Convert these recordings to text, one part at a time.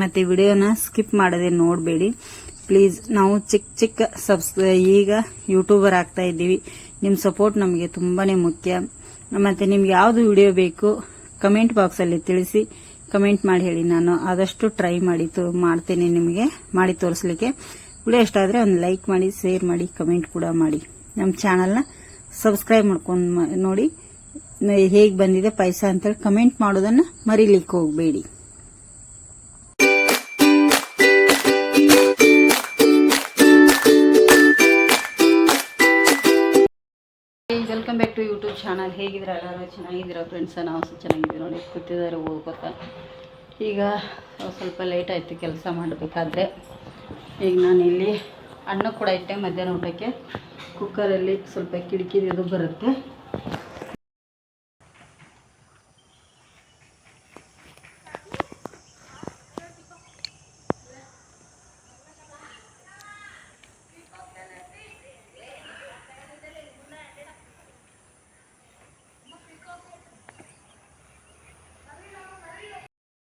ಮತ್ತೆ ವಿಡಿಯೋನ ಸ್ಕಿಪ್ ಮಾಡದೆ ನೋಡಬೇಡಿ. ಪ್ಲೀಸ್ ನಾವು ಚಿಕ್ಕ ಚಿಕ್ಕ ಸಬ್ಸ್ ಈಗ ಯೂಟ್ಯೂಬರ್ ಆಗ್ತಾ ಇದ್ದೀವಿ. ನಿಮ್ಮ ಸಪೋರ್ಟ್ ನಮಗೆ ತುಂಬಾನೇ ಮುಖ್ಯ. ಮತ್ತೆ ನಿಮ್ಗೆ ಯಾವುದು ವಿಡಿಯೋ ಬೇಕು ಕಮೆಂಟ್ ಬಾಕ್ಸಲ್ಲಿ ತಿಳಿಸಿ ಕಮೆಂಟ್ ಮಾಡಿ ಹೇಳಿ. ನಾನು ಆದಷ್ಟು ಟ್ರೈ ಮಾಡಿ ಮಾಡ್ತೇನೆ ನಿಮಗೆ, ಮಾಡಿ ತೋರಿಸ್ಲಿಕ್ಕೆ. ವಿಡಿಯೋ ಇಷ್ಟ ಆದರೆ ಒಂದು ಲೈಕ್ ಮಾಡಿ ಶೇರ್ ಮಾಡಿ ಕಮೆಂಟ್ ಕೂಡ ಮಾಡಿ. ನಮ್ಮ ಚಾನಲ್ನ ಸಬ್ಸ್ಕ್ರೈಬ್ ಮಾಡ್ಕೊಂಡು ನೋಡಿ ಹೇಗೆ ಬಂದಿದೆ ಪೈಸಾ ಅಂತೇಳಿ ಕಮೆಂಟ್ ಮಾಡೋದನ್ನ ಮರಿಲಿಕ್ಕೆ ಹೋಗಬೇಡಿ. Welcome back to YouTube channel. ಹೇಗಿದ್ರೆ ಎಲ್ಲರೂ ಚೆನ್ನಾಗಿದ್ದೀರಾ? ಫ್ರೆಂಡ್ಸ ನಾವು ಸಹ ಚೆನ್ನಾಗಿದ್ದೀವಿ. ನೋಡಿ, ಕೂತಿದ್ದಾರೆ ಓದ್ಕೋತ ಈಗ ಸ್ವಲ್ಪ ಲೇಟ್ ಆಯಿತು ಕೆಲಸ ಮಾಡಬೇಕಾದ್ರೆ. ಈಗ ನಾನು ಇಲ್ಲಿ ಅನ್ನ ಕೂಡ ಇಟ್ಟೆ ಮಧ್ಯಾಹ್ನ ಊಟಕ್ಕೆ. ಕುಕ್ಕರಲ್ಲಿ ಸ್ವಲ್ಪ ಕಿಟಕಿದು ಬರುತ್ತೆ.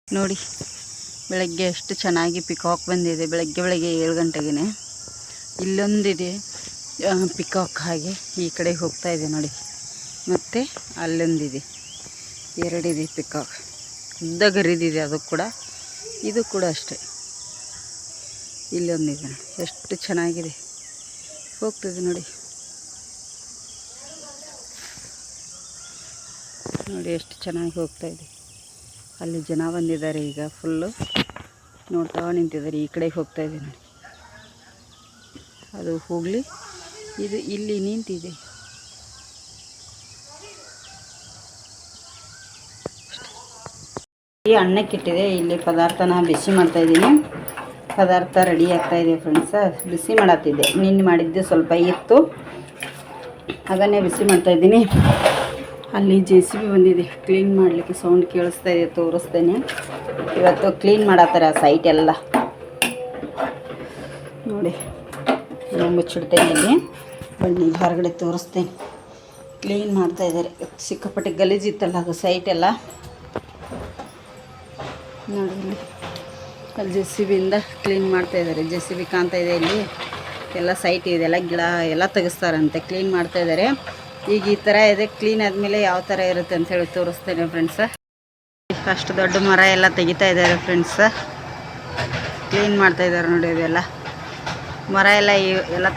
ನೋಡಿ, ಬೆಳಗ್ಗೆ ಎಷ್ಟು ಚೆನ್ನಾಗಿ ಪಿಕಾಕ್ ಬಂದಿದೆ. ಬೆಳಗ್ಗೆ ಬೆಳಗ್ಗೆ ಏಳು ಗಂಟೆಗೆ ಇಲ್ಲೊಂದಿದೆ ಪಿಕಾಕ್ ಹಾಗೆ ಈ ಕಡೆ ಹೋಗ್ತಾ ಇದೆ ನೋಡಿ. ಮತ್ತು ಅಲ್ಲೊಂದಿದೆ, ಎರಡಿದೆ ಪಿಕಾಕ್ ಉದ್ದ ಗರಿದಿದೆ ಅದು ಕೂಡ, ಇದು ಕೂಡ ಅಷ್ಟೇ. ಇಲ್ಲೊಂದಿದೆ, ಎಷ್ಟು ಚೆನ್ನಾಗಿದೆ. ಹೋಗ್ತದೆ ನೋಡಿ. ನೋಡಿ ಎಷ್ಟು ಚೆನ್ನಾಗಿ ಹೋಗ್ತಾಯಿದೆ ಅಲ್ಲಿ ಜನ ಬಂದಿದ್ದಾರೆ ಈಗ ಫುಲ್ಲು. ನೋಡ್ತಾ ನಿಂತಿದ್ದಾರೆ, ಈ ಕಡೆ ಹೋಗ್ತಾ ಇದೆ ಅದು ಹೋಗಲಿ. ಇದು ಇಲ್ಲಿ ನಿಂತಿದೆ. ಈ ಅಣ್ಣಕ್ಕಿಟ್ಟಿದೆ ಇಲ್ಲಿ ಪದಾರ್ಥನ ಬಿಸಿ ಮಾಡ್ತಾ ಇದ್ದೀನಿ. ಪದಾರ್ಥ ರೆಡಿ ಆಗ್ತಾ ಇದೆ ಫ್ರೆಂಡ್ಸ ಬಿಸಿ ಮಾಡತ್ತಿದ್ದೆ. ನಿನ್ನೆ ಮಾಡಿದ್ದು ಸ್ವಲ್ಪ ಇತ್ತು. ಅದನ್ನೇ ಬಿಸಿ ಮಾಡ್ತಾ ಇದ್ದೀನಿ. ಅಲ್ಲಿ ಜೆ ಸಿ ಬಿ ಬಂದಿದೆ. ಕ್ಲೀನ್ ಮಾಡಲಿಕ್ಕೆ ಸೌಂಡ್ ಕೇಳಿಸ್ತಾ ಇದೆ, ತೋರಿಸ್ತೇನೆ. ಇವತ್ತು ಕ್ಲೀನ್ ಮಾಡತ್ತಾರೆ ಆ ಸೈಟ್ ಎಲ್ಲ. ನೋಡಿ ಮುಚ್ಚಿಡ್ತೇನೆ ಇಲ್ಲಿ. ಬನ್ನಿ, ಹೊರಗಡೆ ತೋರಿಸ್ತೇನೆ. ಕ್ಲೀನ್ ಮಾಡ್ತಾ ಇದ್ದಾರೆ. ಸಿಕ್ಕಾಪಟ್ಟೆ ಗಲೀಜಿತ್ತಲ್ಲ ಅದು ಸೈಟ್ ಎಲ್ಲ. ನೋಡಿ ಇಲ್ಲಿ. ಅಲ್ಲಿ ಜೆ ಸಿ ಬಿಯಿಂದ ಕ್ಲೀನ್ ಮಾಡ್ತಾ ಇದ್ದಾರೆ. ಜೆ ಸಿ ಬಿ ಕಾಣ್ತಾ ಇದೆ ಇಲ್ಲಿ. ಎಲ್ಲ ಸೈಟ್ ಇದೆಲ್ಲ ಗಿಡ ಎಲ್ಲ ತೆಗೆಸ್ತಾರಂತೆ. ಕ್ಲೀನ್ ಮಾಡ್ತಾ ಇದ್ದಾರೆ. ಈಗ ಈ ತರ ಇದೆ. ಕ್ಲೀನ್ ಆದಮೇಲೆ ಯಾವ ತರ ಇರುತ್ತೆ ಅಂತ ಹೇಳಿ ತೋರಿಸ್ತೇನೆ ಫ್ರೆಂಡ್ಸ್ ಅಷ್ಟು ದೊಡ್ಡ ಮರ ಎಲ್ಲ ತೆಗಿತಾ ಇದ್ದಾರೆ ಫ್ರೆಂಡ್ಸ್ ಕ್ಲೀನ್ ಮಾಡ್ತಾ ಇದ್ದಾರೆ ನೋಡಿ ಇದೆಲ್ಲ. ಮರ ಎಲ್ಲ ಎಲ್ಲ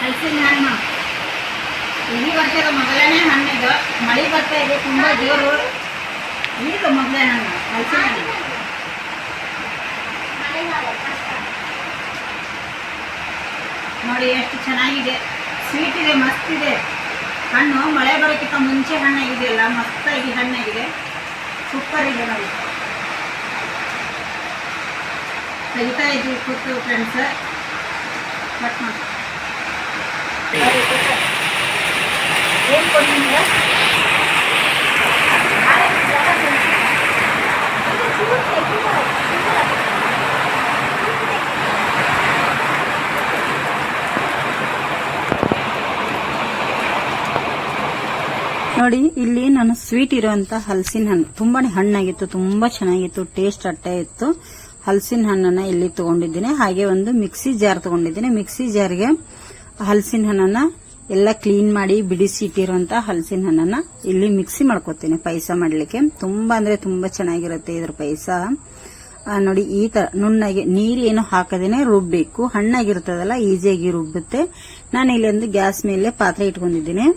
ಹಲಸಿನ ಹಣ್ಣು. ನೋಡಿ, ಎಷ್ಟು ಚೆನ್ನಾಗಿದೆ. ಸ್ವೀಟ್ ಇದೆ ಮಸ್ತ್ ಇದೆ ಹಣ್ಣು ಮಳೆ ಬರೋಕ್ಕಿಂತ ಮುಂಚೆ ಹಣ್ಣಾಗಿದೆಯಲ್ಲ ಮಸ್ತಾಗಿ ಹಣ್ಣಾಗಿದೆ ಸೂಪರ್ ಇದೆ ನೋಡಿ ತೆಗಿತಾ ಇದ್ವಿ ಕೂತು ಫ್ರೆಂಡ್ಸ್ ಕಟ್ ಮಾಡಿ ಏನು ಕೊಡಿ ನಿಮ್ಗೆ ನೋಡಿ, ಇಲ್ಲಿ ನಾನು ಸ್ವೀಟ್ ಇರುವಂತ ಹಲಸಿನ ಹಣ್ಣು. ತುಂಬಾನೇ ಹಣ್ಣಾಗಿತ್ತು, ತುಂಬಾ ಚೆನ್ನಾಗಿತ್ತು ಟೇಸ್ಟ್ ಅಟ್ಟೆ ಇತ್ತು. ಹಲಸಿನ ಹಣ್ಣನ್ನ ಇಲ್ಲಿ ತಗೊಂಡಿದ್ದೀನಿ. ಹಾಗೆ ಒಂದು ಮಿಕ್ಸಿ ಜಾರ್ ತಗೊಂಡಿದ್ದೀನಿ. ಮಿಕ್ಸಿ ಜಾರ್ಗೆ ಹಲಸಿನ ಹಣ್ಣನ್ನ ಎಲ್ಲ ಕ್ಲೀನ್ ಮಾಡಿ ಬಿಡಿಸಿ ಇಟ್ಟಿರುವಂತ ಹಲಸಿನ ಹಣ್ಣನ್ನ ಇಲ್ಲಿ ಮಿಕ್ಸಿ ಮಾಡ್ಕೊತೀನಿ ಪಾಯಸ ಮಾಡ್ಲಿಕ್ಕೆ. ತುಂಬಾ ಅಂದ್ರೆ ತುಂಬಾ ಚೆನ್ನಾಗಿರುತ್ತೆ ಇದ್ರ ಪಾಯಸ. ನೋಡಿ, ಈ ತರ ನುಣ್ಣಗೆ ನೀರೇನು ಹಾಕದೇನೆ ರುಬ್ಬೇಕು. ಹಣ್ಣಾಗಿರ್ತದಲ್ಲ, ಈಸಿಯಾಗಿ ರುಬ್ಬುತ್ತೆ. ನಾನು ಇಲ್ಲಿ ಒಂದು ಗ್ಯಾಸ್ ಮೇಲೆ ಪಾತ್ರೆ ಇಟ್ಕೊಂಡಿದ್ದೀನಿ.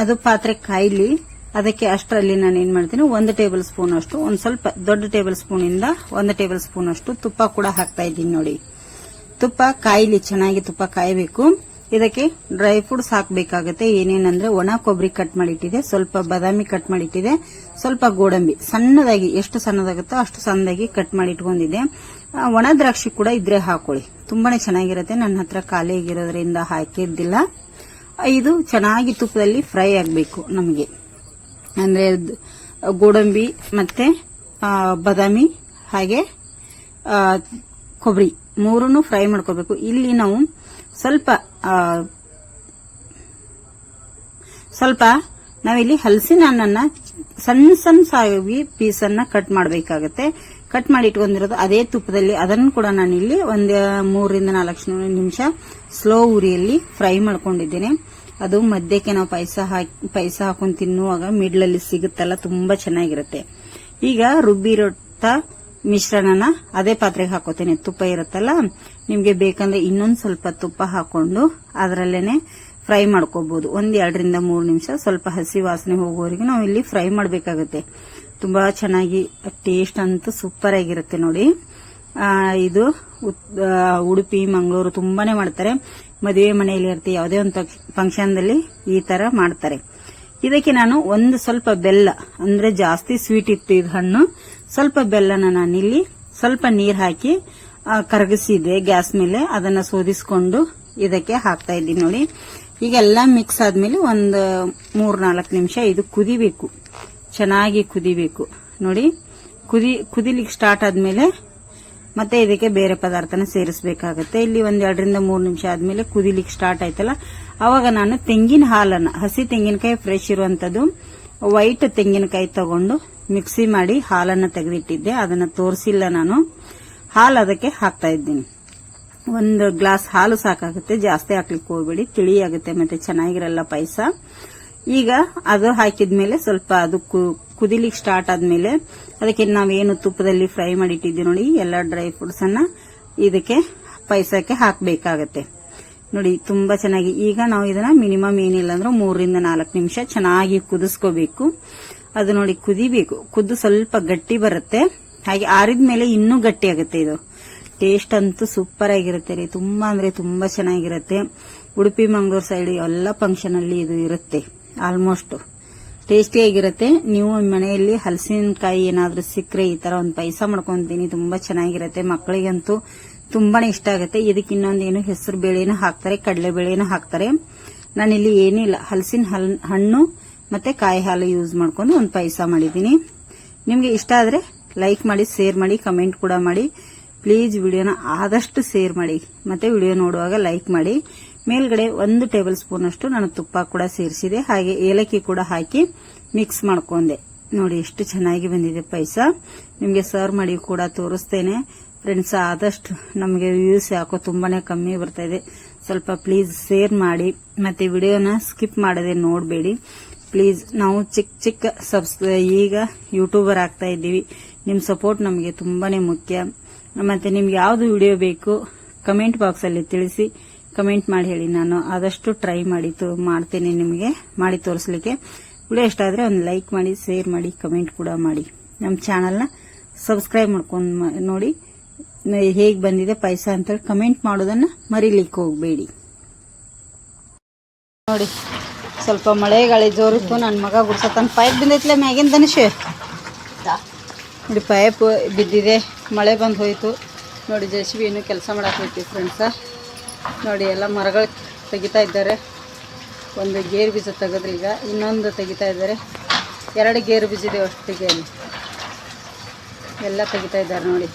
ಅದು ಪಾತ್ರೆ ಕಾಯ್ಲಿ, ಅದಕ್ಕೆ ಅಷ್ಟರಲ್ಲಿ ನಾನು ಏನ್ ಮಾಡ್ತೀನಿ, ಒಂದು ಟೇಬಲ್ ಸ್ಪೂನ್ ಅಷ್ಟು, ಒಂದ್ ಸ್ವಲ್ಪ ದೊಡ್ಡ ಟೇಬಲ್ ಸ್ಪೂನ್ ಇಂದ ಒಂದು ಟೇಬಲ್ ಸ್ಪೂನ್ ಅಷ್ಟು ತುಪ್ಪ ಕೂಡ ಹಾಕ್ತಾ ಇದ್ದೀನಿ ನೋಡಿ. ತುಪ್ಪ ಕಾಯ್ಲಿ, ಚೆನ್ನಾಗಿ ತುಪ್ಪ ಕಾಯಬೇಕು. ಇದಕ್ಕೆ ಡ್ರೈ ಫ್ರೂಟ್ಸ್ ಹಾಕಬೇಕಾಗುತ್ತೆ. ಏನೇನಂದ್ರೆ ಒಣ ಕೊಬ್ಬರಿ ಕಟ್ ಮಾಡಿಟ್ಟಿದೆ, ಸ್ವಲ್ಪ ಬಾದಾಮಿ ಕಟ್ ಮಾಡಿಟ್ಟಿದೆ, ಸ್ವಲ್ಪ ಗೋಡಂಬಿ. ಸಣ್ಣದಾಗಿ ಎಷ್ಟು ಸಣ್ಣದಾಗುತ್ತೋ ಅಷ್ಟು ಸಣ್ಣದಾಗಿ ಕಟ್ ಮಾಡಿ ಇಟ್ಕೊಂಡಿದೆ ಒಣ ದ್ರಾಕ್ಷಿ ಕೂಡ ಇದ್ರೆ ಹಾಕೊಳ್ಳಿ. ತುಂಬಾನೇ ಚೆನ್ನಾಗಿರುತ್ತೆ. ನನ್ನ ಹತ್ರ ಖಾಲಿ ಆಗಿರೋದ್ರಿಂದ ಹಾಕಿದ್ದಿಲ್ಲ. ಇದು ಚೆನ್ನಾಗಿ ತುಪ್ಪದಲ್ಲಿ ಫ್ರೈ ಆಗಬೇಕು ನಮಗೆ. ಅಂದರೆ ಗೋಡಂಬಿ ಮತ್ತೆ ಬದಾಮಿ ಹಾಗೆ ಕೊಬ್ಬರಿ ಮೂರನ್ನು ಫ್ರೈ ಮಾಡ್ಕೋಬೇಕು. ಇಲ್ಲಿ ನಾವು ಸ್ವಲ್ಪ ಸ್ವಲ್ಪ ನಾವಿಲ್ಲಿ ಹಲಸಿನ ಹಣ್ಣನ್ನ ಸಣ್ಣ ಸಣ್ಣ ಸಾಯಿ ಪೀಸ್ ಅನ್ನ ಕಟ್ ಮಾಡಬೇಕಾಗತ್ತೆ. ಕಟ್ ಮಾಡಿ ಇಟ್ಕೊಂಡಿರೋದು ಅದೇ ತುಪ್ಪದಲ್ಲಿ. ಅದನ್ನು ಕೂಡ ನಾನು ಇಲ್ಲಿ ಒಂದು ಮೂರರಿಂದ ನಾಲ್ಕು ನಿಮಿಷ ಸ್ಲೋ ಉರಿಯಲ್ಲಿ ಫ್ರೈ ಮಾಡ್ಕೊಂಡಿದ್ದೇನೆ. ಅದು ಮಧ್ಯಕ್ಕೆ ನಾವು ಪಾಯಸ ಹಾಕಿ, ಪಾಯಸ ಹಾಕೊಂಡು ತಿನ್ನುವಾಗ ಮಿಡ್ಲಲ್ಲಿ ಸಿಗುತ್ತಲ್ಲ, ತುಂಬಾ ಚೆನ್ನಾಗಿರುತ್ತೆ. ಈಗ ರುಬ್ಬಿರೊಟ್ಟ ಮಿಶ್ರಣನ ಅದೇ ಪಾತ್ರೆಗೆ ಹಾಕೋತೇನೆ. ತುಪ್ಪ ಇರುತ್ತಲ್ಲ, ನಿಮ್ಗೆ ಬೇಕಂದ್ರೆ ಇನ್ನೊಂದ್ ಸ್ವಲ್ಪ ತುಪ್ಪ ಹಾಕೊಂಡು ಅದರಲ್ಲೇನೆ ಫ್ರೈ ಮಾಡ್ಕೋಬಹುದು ಒಂದ್ ಎರಡರಿಂದ ಮೂರು ನಿಮಿಷ ಸ್ವಲ್ಪ ಹಸಿ ವಾಸನೆ ಹೋಗೋವರೆಗೂ ನಾವು ಇಲ್ಲಿ ಫ್ರೈ ಮಾಡಬೇಕಾಗುತ್ತೆ. ತುಂಬಾ ಚೆನ್ನಾಗಿ ಟೇಸ್ಟ್ ಅಂತೂ ಸೂಪರ್ ಆಗಿರುತ್ತೆ ನೋಡಿ. ಇದು ಉಡುಪಿ, ಮಂಗಳೂರು ತುಂಬಾನೇ ಮಾಡ್ತಾರೆ. ಮದುವೆ ಮನೆಯಲ್ಲಿ ಇರುತ್ತೆ ಯಾವುದೇ ಒಂದು ಫಂಕ್ಷನ್ದಲ್ಲಿ ಈ ತರ ಮಾಡ್ತಾರೆ. ಇದಕ್ಕೆ ನಾನು ಒಂದು ಸ್ವಲ್ಪ ಬೆಲ್ಲ, ಅಂದ್ರೆ ಜಾಸ್ತಿ ಸ್ವೀಟ್ ಇತ್ತು ಇದು ಹಣ್ಣು, ಸ್ವಲ್ಪ ಬೆಲ್ಲನ ನಾನಿಲ್ಲಿ ಸ್ವಲ್ಪ ನೀರ್ ಹಾಕಿ ಕರಗಿಸಿದೆ ಗ್ಯಾಸ್ ಮೇಲೆ. ಅದನ್ನ ಸೋದಿಸ್ಕೊಂಡು ಇದಕ್ಕೆ ಹಾಕ್ತಾ ಇದ್ದೀನಿ ನೋಡಿ. ಈಗ ಎಲ್ಲ ಮಿಕ್ಸ್ ಆದ್ಮೇಲೆ ಒಂದು ಮೂರ್ ನಾಲ್ಕು ನಿಮಿಷ ಇದು ಕುದಿಬೇಕು. ಚೆನ್ನಾಗಿ ಕುದಿಬೇಕು. ನೋಡಿ, ಕುದಿ, ಕುದಿಲಿಕ್ಕೆ ಸ್ಟಾರ್ಟ್ ಆದ್ಮೇಲೆ ಮತ್ತೆ ಇದಕ್ಕೆ ಬೇರೆ ಪದಾರ್ಥನ ಸೇರಿಸಬೇಕಾಗತ್ತೆ. ಇಲ್ಲಿ ಒಂದ್ ಎರಡರಿಂದ ಮೂರು ನಿಮಿಷ ಆದ್ಮೇಲೆ ಕುದಿಲಿಕ್ಕೆ ಸ್ಟಾರ್ಟ್ ಆಯ್ತಲ್ಲ, ಅವಾಗ ನಾನು ತೆಂಗಿನ ಹಾಲನ್ನ, ಹಸಿ ತೆಂಗಿನಕಾಯಿ ಫ್ರೆಶ್ ಇರುವಂತದ್ದು ವೈಟ್ ತೆಂಗಿನಕಾಯಿ ತಗೊಂಡು ಮಿಕ್ಸಿ ಮಾಡಿ ಹಾಲನ್ನ ತೆಗೆದಿಟ್ಟಿದ್ದೆ. ಅದನ್ನ ತೋರಿಸಿಲ್ಲ ನಾನು. ಹಾಲು ಅದಕ್ಕೆ ಹಾಕ್ತಾ ಇದ್ದೀನಿ. ಒಂದು ಗ್ಲಾಸ್ ಹಾಲು ಸಾಕಾಗುತ್ತೆ. ಜಾಸ್ತಿ ಹಾಕ್ಲಿಕ್ಕೆ ಹೋಗ್ಬೇಡಿ. ತಿಳಿ ಆಗುತ್ತೆ ಮತ್ತೆ ಚೆನ್ನಾಗಿರಲ್ಲ ಪಾಯಸ. ಈಗ ಅದು ಹಾಕಿದ್ಮೇಲೆ ಸ್ವಲ್ಪ ಅದು ಕುದಿಲಿಕ್ಕೆ ಸ್ಟಾರ್ಟ್ ಆದ್ಮೇಲೆ ಅದಕ್ಕೆ ನಾವೇನು ತುಪ್ಪದಲ್ಲಿ ಫ್ರೈ ಮಾಡಿಟ್ಟಿದ್ದೀವಿ ನೋಡಿ, ಎಲ್ಲ ಡ್ರೈ ಫ್ರೂಟ್ಸ್ ಅನ್ನ ಇದಕ್ಕೆ ಪಾಯಸಕ್ಕೆ ಹಾಕಬೇಕಾಗತ್ತೆ. ನೋಡಿ, ತುಂಬಾ ಚೆನ್ನಾಗಿ. ಈಗ ನಾವು ಇದನ್ನ ಮಿನಿಮಮ್ ಏನಿಲ್ಲ ಅಂದ್ರೆ ಮೂರರಿಂದ ನಾಲ್ಕು ನಿಮಿಷ ಚೆನ್ನಾಗಿ ಕುದಿಸ್ಕೋಬೇಕು. ಅದು ನೋಡಿ ಕುದಿಬೇಕು. ಕುದ್ದು ಸ್ವಲ್ಪ ಗಟ್ಟಿ ಬರುತ್ತೆ. ಹಾಗೆ ಆರಿದ ಮೇಲೆ ಇನ್ನೂ ಗಟ್ಟಿ ಆಗುತ್ತೆ ಇದು. ಟೇಸ್ಟ್ ಅಂತೂ ಸೂಪರ್ ಆಗಿರುತ್ತೆ ರೀ. ತುಂಬ ಅಂದ್ರೆ ತುಂಬಾ ಚೆನ್ನಾಗಿರುತ್ತೆ. ಉಡುಪಿ, ಮಂಗಳೂರು ಸೈಡ್ ಎಲ್ಲ ಫಂಕ್ಷನ್ ಅಲ್ಲಿ ಇದು ಇರುತ್ತೆ. ಆಲ್ಮೋಸ್ಟ್ ಟೇಸ್ಟಿಯಾಗಿರುತ್ತೆ ನೀವು ಮನೆಯಲ್ಲಿ ಹಲಸಿನಕಾಯಿ ಏನಾದ್ರೂ ಸಿಕ್ಕರೆ ಈ ತರ ಒಂದು ಪೈಸ ಮಾಡ್ಕೊಂತೀನಿ. ತುಂಬಾ ಚೆನ್ನಾಗಿರುತ್ತೆ. ಮಕ್ಕಳಿಗಂತೂ ತುಂಬಾನೇ ಇಷ್ಟ ಆಗುತ್ತೆ. ಇದಕ್ಕೆ ಇನ್ನೊಂದೇನು ಹೆಸರು ಬೇಳೆನ ಹಾಕ್ತಾರೆ, ಕಡಲೆ ಬೇಳೆನ ಹಾಕ್ತಾರೆ. ನಾನಿಲ್ಲಿ ಏನಿಲ್ಲ. ಹಲಸಿನ ಹಲ್- ಹಣ್ಣು ಮತ್ತೆ ಕಾಯಿ ಹಾಲು ಯೂಸ್ ಮಾಡ್ಕೊಂಡು ಒಂದು ಪಾಯಸ ಮಾಡಿದ್ದೀನಿ. ನಿಮಗೆ ಇಷ್ಟ ಆದ್ರೆ ಲೈಕ್ ಮಾಡಿ ಶೇರ್ ಮಾಡಿ ಕಮೆಂಟ್ ಕೂಡ ಮಾಡಿ. ಪ್ಲೀಸ್ ವಿಡಿಯೋನ ಆದಷ್ಟು ಶೇರ್ ಮಾಡಿ. ಮತ್ತೆ ವಿಡಿಯೋ ನೋಡುವಾಗ ಲೈಕ್ ಮಾಡಿ. ಮೇಲ್ಗಡೆ ಒಂದು ಟೇಬಲ್ ಸ್ಪೂನ್ ಅಷ್ಟು ನಾನು ತುಪ್ಪ ಕೂಡ ಸೇರಿಸಿದೆ. ಹಾಗೆ ಏಲಕ್ಕಿ ಕೂಡ ಹಾಕಿ ಮಿಕ್ಸ್ ಮಾಡ್ಕೊಂಡೆ. ನೋಡಿ ಎಷ್ಟು ಚೆನ್ನಾಗಿ ಬಂದಿದೆ ಪಾಯಸ. ನಿಮಗೆ ಸರ್ವ್ ಮಾಡಿ ಕೂಡ ತೋರಿಸ್ತೇನೆ. ಫ್ರೆಂಡ್ಸ್ ಆದಷ್ಟು ನಮಗೆ ವ್ಯೂಸ್ ಯಾಕೋ ತುಂಬಾನೇ ಕಮ್ಮಿ ಬರ್ತಾ ಇದೆ. ಸ್ವಲ್ಪ ಪ್ಲೀಸ್ ಶೇರ್ ಮಾಡಿ. ಮತ್ತೆ ವಿಡಿಯೋನ ಸ್ಕಿಪ್ ಮಾಡದೆ ನೋಡಬೇಡಿ. ಪ್ಲೀಸ್ ನಾವು ಚಿಕ್ಕ ಚಿಕ್ಕ ಸಬ್ಸ್ ಈಗ ಯೂಟ್ಯೂಬರ್ ಆಗ್ತಾ ಇದ್ದೀವಿ. ನಿಮ್ಮ ಸಪೋರ್ಟ್ ನಮಗೆ ತುಂಬಾನೇ ಮುಖ್ಯ. ಮತ್ತೆ ನಿಮ್ಗೆ ಯಾವ್ದು ವಿಡಿಯೋ ಬೇಕು ಕಮೆಂಟ್ ಬಾಕ್ಸ್ ಅಲ್ಲಿ ತಿಳಿಸಿ ಕಮೆಂಟ್ ಮಾಡಿ ಹೇಳಿ. ನಾನು ಆದಷ್ಟು ಟ್ರೈ ಮಾಡಿ ತೋ- ಮಾಡ್ತೇನೆ ನಿಮಗೆ, ಮಾಡಿ ತೋರಿಸ್ಲಿಕ್ಕೆ. ವಿಡಿಯೋ ಇಷ್ಟ ಆದ್ರೆ ಒಂದು ಲೈಕ್ ಮಾಡಿ ಶೇರ್ ಮಾಡಿ ಕಮೆಂಟ್ ಕೂಡ ಮಾಡಿ. ನಮ್ಮ ಚಾನಲ್ನ ಸಬ್ಸ್ಕ್ರೈಬ್ ಮಾಡ್ಕೊಂಡು ನೋಡಿ. ಹೇಗೆ ಬಂದಿದೆ ಪೈಸಾ ಅಂತೇಳಿ ಕಮೆಂಟ್ ಮಾಡೋದನ್ನ ಮರಿಲಿಕ್ಕೆ ಹೋಗಬೇಡಿ. ನೋಡಿ, ಸ್ವಲ್ಪ ಮಳೆ ಗಾಳಿ ಜೋರಿತ್ತು. ನನ್ನ ಮಗ ಗುಡ್ಸತ್ತಾನ ಪೈಪ್ ಬಂದೈತ್ಲೆ ಮ್ಯಾಗಿನ ಧನುಷ್? ನೋಡಿ ಪೈಪ್ ಬಿದ್ದಿದೆ, ಮಳೆ ಬಂದು ಹೋಯಿತು. ನೋಡಿ, ಜೆ ಸಿ ಬಿ ಇನ್ನೂ ಕೆಲಸ ಮಾಡಕ್ಕೆ ಫ್ರೆಂಡ್ಸ ನೋಡಿ, ಎಲ್ಲ ಮರಗಳು ತೆಗಿತಾ ಇದ್ದಾರೆ. ಒಂದು ಗೇರು ಬೀಜ ತೆಗೆದ್ರೆ ಈಗ, ಇನ್ನೊಂದು ತೆಗಿತಾ ಇದ್ದಾರೆ. ಎರಡು ಗೇರು ಬೀಜ ಇದೆ ಅಷ್ಟಿಗೆ ಅಲ್ಲಿ. ಎಲ್ಲ ತೆಗಿತಾ ಇದ್ದಾರೆ ನೋಡಿ.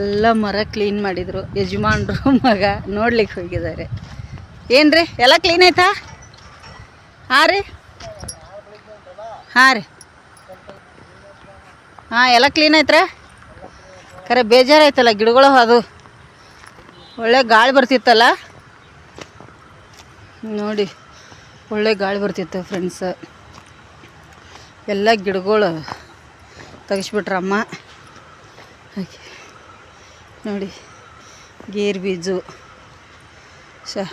ಎಲ್ಲ ಮರ ಕ್ಲೀನ್ ಮಾಡಿದ್ರು. ಯಜಮಾನ್ರು ಮಗ ನೋಡ್ಲಿಕ್ಕೆ ಹೋಗಿದ್ದಾರೆ. ಏನ್ರಿ? ಎಲ್ಲ ಕ್ಲೀನ್ ಆಯ್ತಾ? ಹಾಂ ರೀ? ಹಾಂ ರೀ. ಹಾಂ, ಎಲ್ಲ ಕ್ಲೀನ್ ಆಯ್ತ್ರ? ಖರೆ ಬೇಜಾರಾಯ್ತಲ್ಲ ಗಿಡಗಳು ಅದು. ಒಳ್ಳೆ ಗಾಳಿ ಬರ್ತಿತ್ತಲ್ಲ? ನೋಡಿ, ಒಳ್ಳೆ ಗಾಳಿ ಬರ್ತಿತ್ತು ಫ್ರೆಂಡ್ಸ್ ಎಲ್ಲ ಗಿಡಗಳು ತೆಗಿಸ್ಬಿಟ್ರಮ್ಮ. ನೋಡಿ, ಗೇರ್ ಬೀಜು. ಶ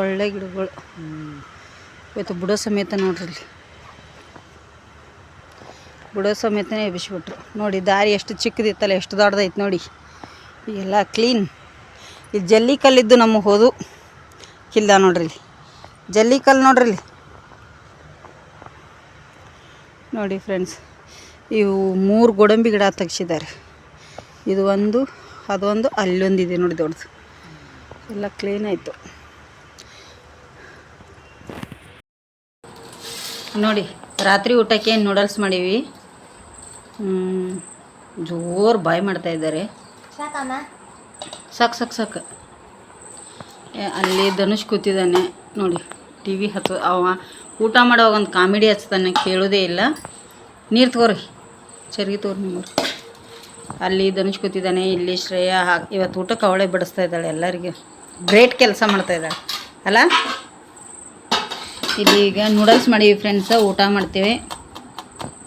ಒಳ್ಳೆ ಗಿಡಗಳು. ಇವತ್ತು ಬುಡ ಸಮೇತ ನೋಡ್ರಿ ಬುಡೋ ಸಮೇತನೇ ಎಬ್ಬಿಸ್ಬಿಟ್ರು. ನೋಡಿ, ದಾರಿ ಎಷ್ಟು ಚಿಕ್ಕದಿತ್ತಲ್ಲ, ಎಷ್ಟು ದೊಡ್ಡದೈತೆ ನೋಡಿ. ಎಲ್ಲ ಕ್ಲೀನ್ ಈ ಜಲ್ಲಿ ಕಲ್ಲಿದ್ದು ನಮಗೆ ಹೋದು. ಕಿಲ್ಲ ನೋಡ್ರಿ ಇಲ್ಲಿ. ಜಲ್ಲಿ ಕಲ್ಲು ನೋಡ್ರಿ ನೋಡಿ ಫ್ರೆಂಡ್ಸ್ ಇವು ಮೂರು ಗೋಡಂಬಿ ಗಿಡ ತೆಗ್ಸಿದ್ದಾರೆ. ಇದು ಒಂದು ಅದೊಂದು ಅಲ್ಲೊಂದಿದೆ ನೋಡಿ ದೊಡ್ಡದು. ಎಲ್ಲ ಕ್ಲೀನ್ ಆಯಿತು. ನೋಡಿ ರಾತ್ರಿ ಊಟಕ್ಕೆ ನೂಡಲ್ಸ್ ಮಾಡೀವಿ. ಜೋರು ಬಾಯ್ ಮಾಡ್ತಾ ಇದ್ದಾರೆ. ಸಾಕು ಸಾಕು ಸಾಕು ಅಲ್ಲಿ ಧನುಷ್ ಕೂತಿದ್ದಾನೆ. ನೋಡಿ. ಟಿ ವಿ ಹತ್ತು ಅವ ಊಟ ಮಾಡೋವಾಗ ಒಂದು ಕಾಮಿಡಿ ಹಚ್ತಾನೆ ಕೇಳೋದೇ ಇಲ್ಲ. ನೀರು ತಗೋರಿ. ಚರ್ಗಿ ತಗೋರಿ ನೀವು ಅಲ್ಲಿ ಧನುಷ್ ಕೂತಿದ್ದಾನೆ, ಇಲ್ಲಿ ಶ್ರೇಯಾ ಇವತ್ತು ಊಟಕ್ಕೆ ಅವಳೇ ಬಡಿಸ್ತಾ ಇದ್ದಾಳೆ ಎಲ್ಲರಿಗೂ. ಗ್ರೇಟ್ ಕೆಲಸ ಮಾಡ್ತಾ ಇದ್ದಾಳೆ. ಅಲ್ಲ? ಇಲ್ಲಿ ಈಗ ನೂಡಲ್ಸ್ ಮಾಡೀವಿ ಫ್ರೆಂಡ್ಸ ಊಟ ಮಾಡ್ತೇವೆ.